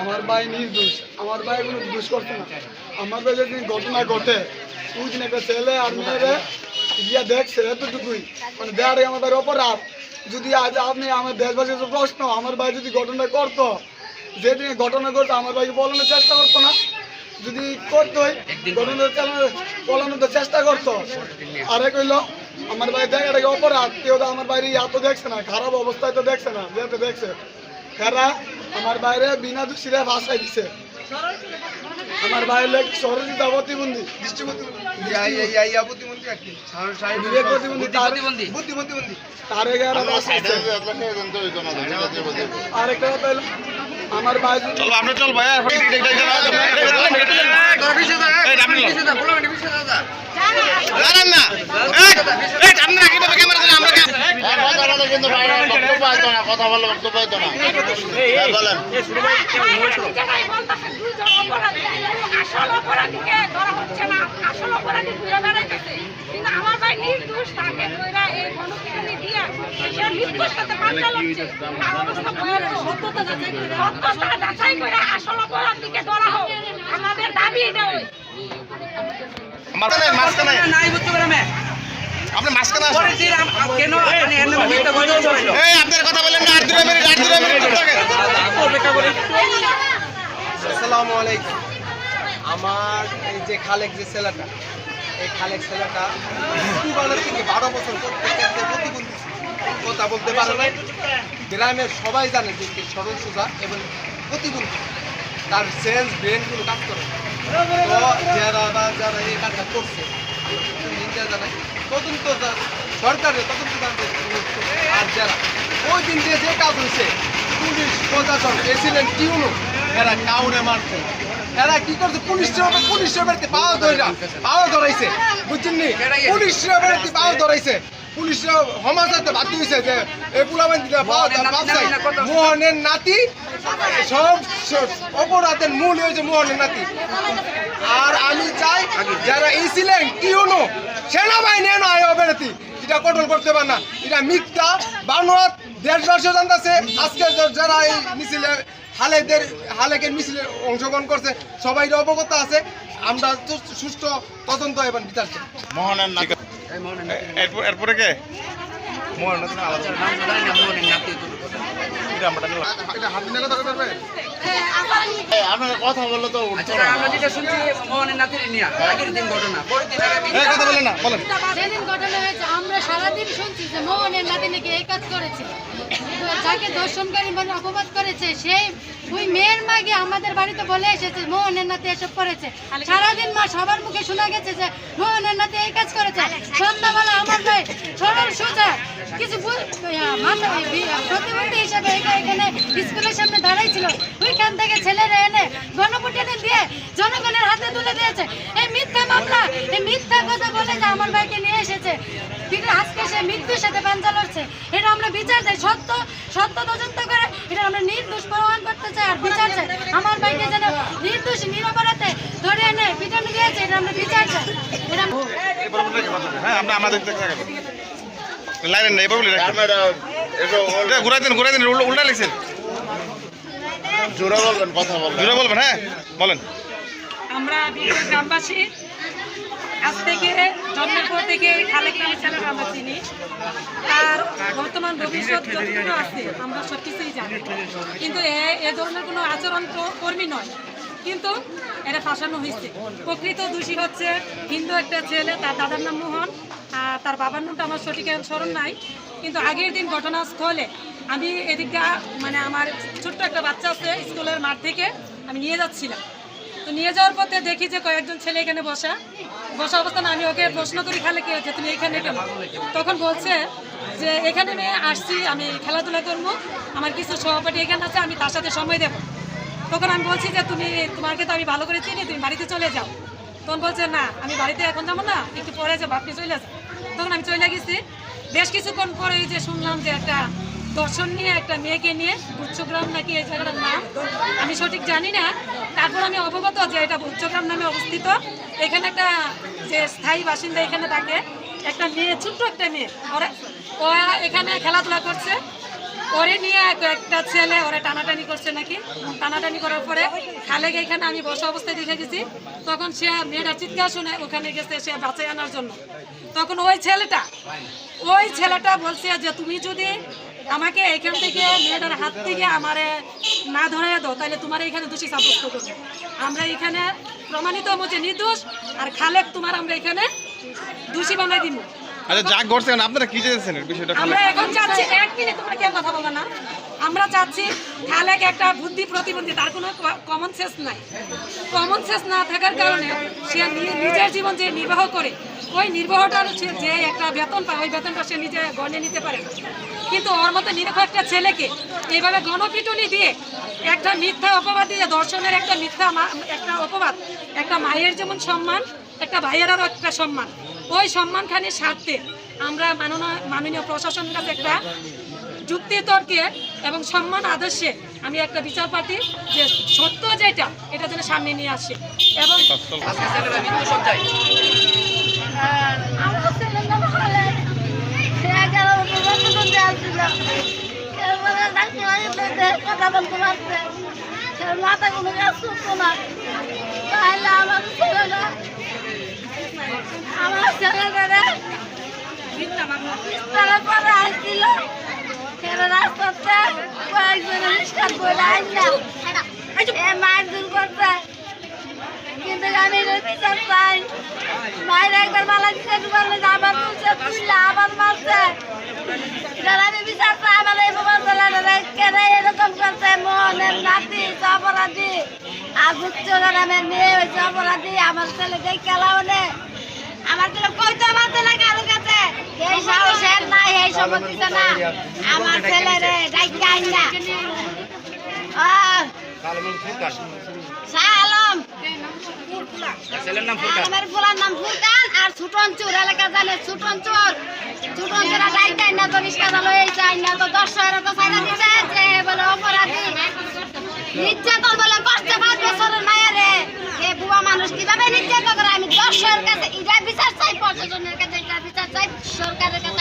আমার ভাই নির্দোষ আমার ভাই কোনো দোষ করছে না। আমার ভাই যেদিন ঘটনা ঘটে, ওই দিন একটা ছেলে আর মেয়েরে গিয়া দেখছে এতটুকুই। মানে দেয়ারে আমার ভাইয়ের অপরাধ। যদি আজ আপনি আমার দেশবাসীর প্রশ্ন আমার ভাই যদি ঘটনা করতো যেদিন ঘটনা করতো আমার ভাইকে বলানোর চেষ্টা করতো না। যদি করতোই ঘটনা বলানোর তো চেষ্টা করতো? আরে কইলো আমার ভাই দেখাটাকে অপরাধ? কেউ তো আমার বাইরে এত দেখছে না খারাপ অবস্থায় তো দেখছে না যেহেতু দেখছে। এরা আমার বাইরে বিনা দোষীরা ভাষায় দিছে। আমার বাইরে সরজিতা প্রতিবন্ধী দৃষ্টি প্রতিবন্ধী। আমার ভাই চলো আমরা চল ভাই কথা বললে বক্তব্য না হ্যাঁ, বলেন আসল অপরাধীকে ধরা হচ্ছে না আসল অপরাধী ঘুরে বেড়াইতেছে কিন্তু আমার ভাই নির্দোষ তাকে ধইরা এই গণপিটুনি দিয়া সে নির্দোষ সাথে বাঁচা লাগছে তার অবস্থা ভয়ানক। সত্যতা যাচাই করে সত্যতা যাচাই করে আসল অপরাধীকে ধরা হোক আমাদের দাবি এটা ওই মাঝখানে মাঝখানে আপনি মাঝখানে আপনার কথা বলেন না আর দুটো মিনিট আর দুটো মিনিট আসসালামু আলাইকুম। আমার এই যে খালেক যে ছেলেটা এই খালেক ছেলেটা বারো বছর প্রতিবন্ধী ছিল। কথা বলতে পারে না গ্রামের সবাই জানে যে সরল সোজা এবং প্রতিবন্ধী। তার সেন্স ব্রেনগুলো কাজ করে। যারা বা যারা এই কাজটা করছে নিন্দা জানাই তদন্ত সরকারের তদন্ত। আর যারা ওই দিন যে যে কাজ হয়েছে, পুলিশ, প্রশাসন এসিলেন টিউনো এরা কাউরে মারছে এরা কি করছে? পুলিশ পুলিশ বাড়িতে পাওয়া ধরা পাওয়া ধরাইছে, বুঝছেন নি? পুলিশ বাড়িতে পাওয়া ধরাইছে। পুলিশ সমাজে বাধ্য হয়েছে যে এই দিলে মোহনের নাতি সব অপরাধের মূল হয়েছে মোহনের নাতি। আর আমি চাই যারা এই ছিলেন টিউনো সেনাবাহিনী আয় বেড়াতি এটা কন্ট্রোল করতে পারে না। এটা মিথ্যা বানোয়াত দেশবাসী জানতেছে আজকে যারা এই মিছিলে হালেদের হালেকের মিছিলে অংশগ্রহণ করছে সবাই অবগত আছে। আমরা সু- সুষ্ঠু তদন্ত এবং বিচার চাই মোহনের না এরপর এরপরে কে আপনার কথা বললে তো উঠতো আচ্ছা না। আমরা যেটা শুনছি মোহনের নাতির নিয়ে আগের দিন ঘটনা পরের দিন কথা বলেন না বলেন। যেদিন ঘটনা হয়েছে আমরা সারাদিন শুনছি যে মোহনের নাতি নাকি এই কাজ করেছে। যাকে দর্শনকারী মানে অপবাদ করেছে সেই ওই মেয়ের মাগে আমাদের বাড়িতে বলে এসেছে মোহনের নাতি এসব করেছে। সারাদিন মা সবার মুখে শোনা গেছে যে মোহনের নাতি এই কাজ করেছে। সন্ধ্যাবেলা আমার ভাই সরল সোজা কিছু বি- প্রতিবন্ধী হিসাবে এখা- এখানে স্কুলের সামনে দাঁড়াই ছিল। ওইখান থেকে ছেলেরা এনে গণপুটনে দিয়ে জনগণের হাতে তুলে দিয়েছে। এই মিথ্যা মামলা এই মিথ্যা কথা বলে যে আমার ভাইকে নিয়ে এসেছে। কিন্তু আজকে সে মৃত্যুর সাথে পাঞ্জা লড়ছে। এটা আমরা বিচার চাই। সত্য সত্য তদন্ত করে এটা আমরা নির্দোষ প্রমাণ করতে চাই। আর বিচার চাই। আমার ভাইকে যেন নির্দোষ নিরপরাধে ধরে এনে পিটানো দিয়েছে এটা আমরা বিচার চাই। এটা হ্যাঁ আমরা আমাদের দেখতে থাকব। লাইনেন না এবার বলে রাখেন ক্যামেরা ঘুরাই দেন ঘুরাই দেন উল্টা উল্টা লিখছেন জোরে বলবেন কথা বলবেন। জুড়ে বলবেন হ্যাঁ বলেন। আমরা বিগত গ্রামবাসী। আজ থেকে জন্মের পর থেকে খালেক নামে ছেলেরা আমরা চিনি। তার বর্তমান ভবিষ্যৎ যতটুকু আছে আমরা সব কিছুই জানি। কিন্তু এ এ ধরনের কোনো আচরণ কর্মী নয়। কিন্তু এটা ফাঁসানো হয়েছে। প্রকৃত দোষী হচ্ছে হিন্দু একটা ছেলে তার দাদার নাম মোহন আর তার বাবার নামটা আমার সঠিক স্মরণ নাই। কিন্তু আগের দিন ঘটনাস্থলে আমি এদিকটা মানে আমার ছোট্ট একটা বাচ্চা আছে স্কুলের মাঠ থেকে, আমি নিয়ে যাচ্ছিলাম। তো নিয়ে যাওয়ার পথে দেখি যে কয়েকজন ছেলে এখানে বসা। বসা অবস্থানে আমি ওকে প্রশ্ন করি, খালে কে হচ্ছে তুমি এখানে কেন? তখন বলছে যে, এখানে আমি আসছি, আমি খেলাধুলা করব, আমার কিছু সহপাঠী এখানে আছে, আমি তার সাথে সময় দেবো। তখন আমি বলছি যে, তুমি, তোমাকে তো আমি ভালো করে চিনি, তুমি বাড়িতে চলে যাও। তখন বলছে, না, আমি বাড়িতে এখন যাব না, একটু পরে যাব, আপনি চলে যান। তখন আমি চলে গেছি। বেশ কিছুক্ষণ পরে এই যে শুনলাম যে একটা দর্শন নিয়ে, একটা মেয়েকে নিয়ে উচ্চগ্রাম নাকি এই জায়গাটার নাম, আমি সঠিক জানি না। তারপর আমি অবগত যে এটা উচ্চগ্রাম নামে অবস্থিত। এখানে একটা যে স্থায়ী বাসিন্দা এখানে থাকে। একটা মেয়ে, ছোট্ট একটা মেয়ে। ওরা এখানে খেলাধুলা করছে। ওরে নিয়ে এক- একটা ছেলে, ওরা টানাটানি করছে নাকি? টানাটানি করার পরে খালে এখানে আমি বসা অবস্থায় দেখে গেছি। তখন সে মেয়েটা চিৎকার শুনে ওখানে গেছে সে বাঁচাই আনার জন্য। তখন ওই ছেলেটা ওই ছেলেটা বলছে যে, তুমি যদি আমাকে এখান থেকে মেয়েটার হাত থেকে আমারে না ধরে দাও, তাহলে তোমার এখানে দোষী সাব্যস্ত করবে। আমরা এখানে প্রমাণিত হব নির্দোষ, আর খালেক তোমার আমরা এখানে দোষী বানাই দিব আচ্ছা যা করছে এখন আপনারা কি চেয়েছেন এর বিষয়টা আমরা এখন চাচ্ছি, এক মিনিট তোমরা কেউ কথা বলবে না? আমরা চাচ্ছি, খালেক একটা বুদ্ধি প্রতিবন্ধী, তার কোনো কমন সেন্স নাই। কমন সেন্স না থাকার কারণে সে নিজের জীবন যে নির্বাহ করে, ওই নির্বাহটার যে একটা বেতন পায়, ওই বেতনটা সে নিজে গণে নিতে পারে। কিন্তু ওর মতো নিরীহ একটা ছেলেকে এইভাবে গণপিটুনি দিয়ে একটা মিথ্যা অপবাদ দিয়ে, দর্শনের একটা মিথ্যা একটা অপবাদ, একটা মায়ের যেমন সম্মান, একটা ভাইয়েরও একটা সম্মান। ওই সম্মানখানির স্বার্থে আমরা মাননীয় মাননীয় প্রশাসনের কাছে একটা যুক্তি তর্কে এবং সম্মান আদর্শে আমি একটা বিচার পাতি যে সত্য যেটা, এটা যেন সামনে নিয়ে আসে এবং কোনো না। তাহলে আমার আমার ছেলেটারে বিছানা পরে আসছিল। সেটা রাস্তাতে কয়েকজনে আনলাম। এ মারধর করছে কিন্তু আমি বিচার চাই মায়ের একবার মালা আবার তুলছে আবার মারছে। আমি আমার এই মোবাইল এরকম করছে মোহনের নাতি, অপরাধী। আর বুঝছ গ্রামের মেয়ে হয়েছে আমার ছেলে যে খেলাও আমার ছেলে কইতে পারছে না কারও কাছে। এই সাহসের নাই এই দিছে না। আমার ছেলে রে ডাইকে আইন। না নাম ফুরকান। আমার পোলার নাম ফুরকান আর ছুটন চোর এলাকা জানে ছুটন চোর ছুটন চোরা ডাইটাই না তো রিস্কা চালো এই না তো দশ তো চাইনা দিছে যে বলে অপরাধী নির্যাতন বলে কষ্ট পাঁচ বছরের মায়ের রে এ বুয়া মানুষ কীভাবে নির্যাতন করে আমি দশ হাজার কাছে এটা বিচার চাই প্রশাসনের কাছে এটা বিচার চাই সরকারের কাছে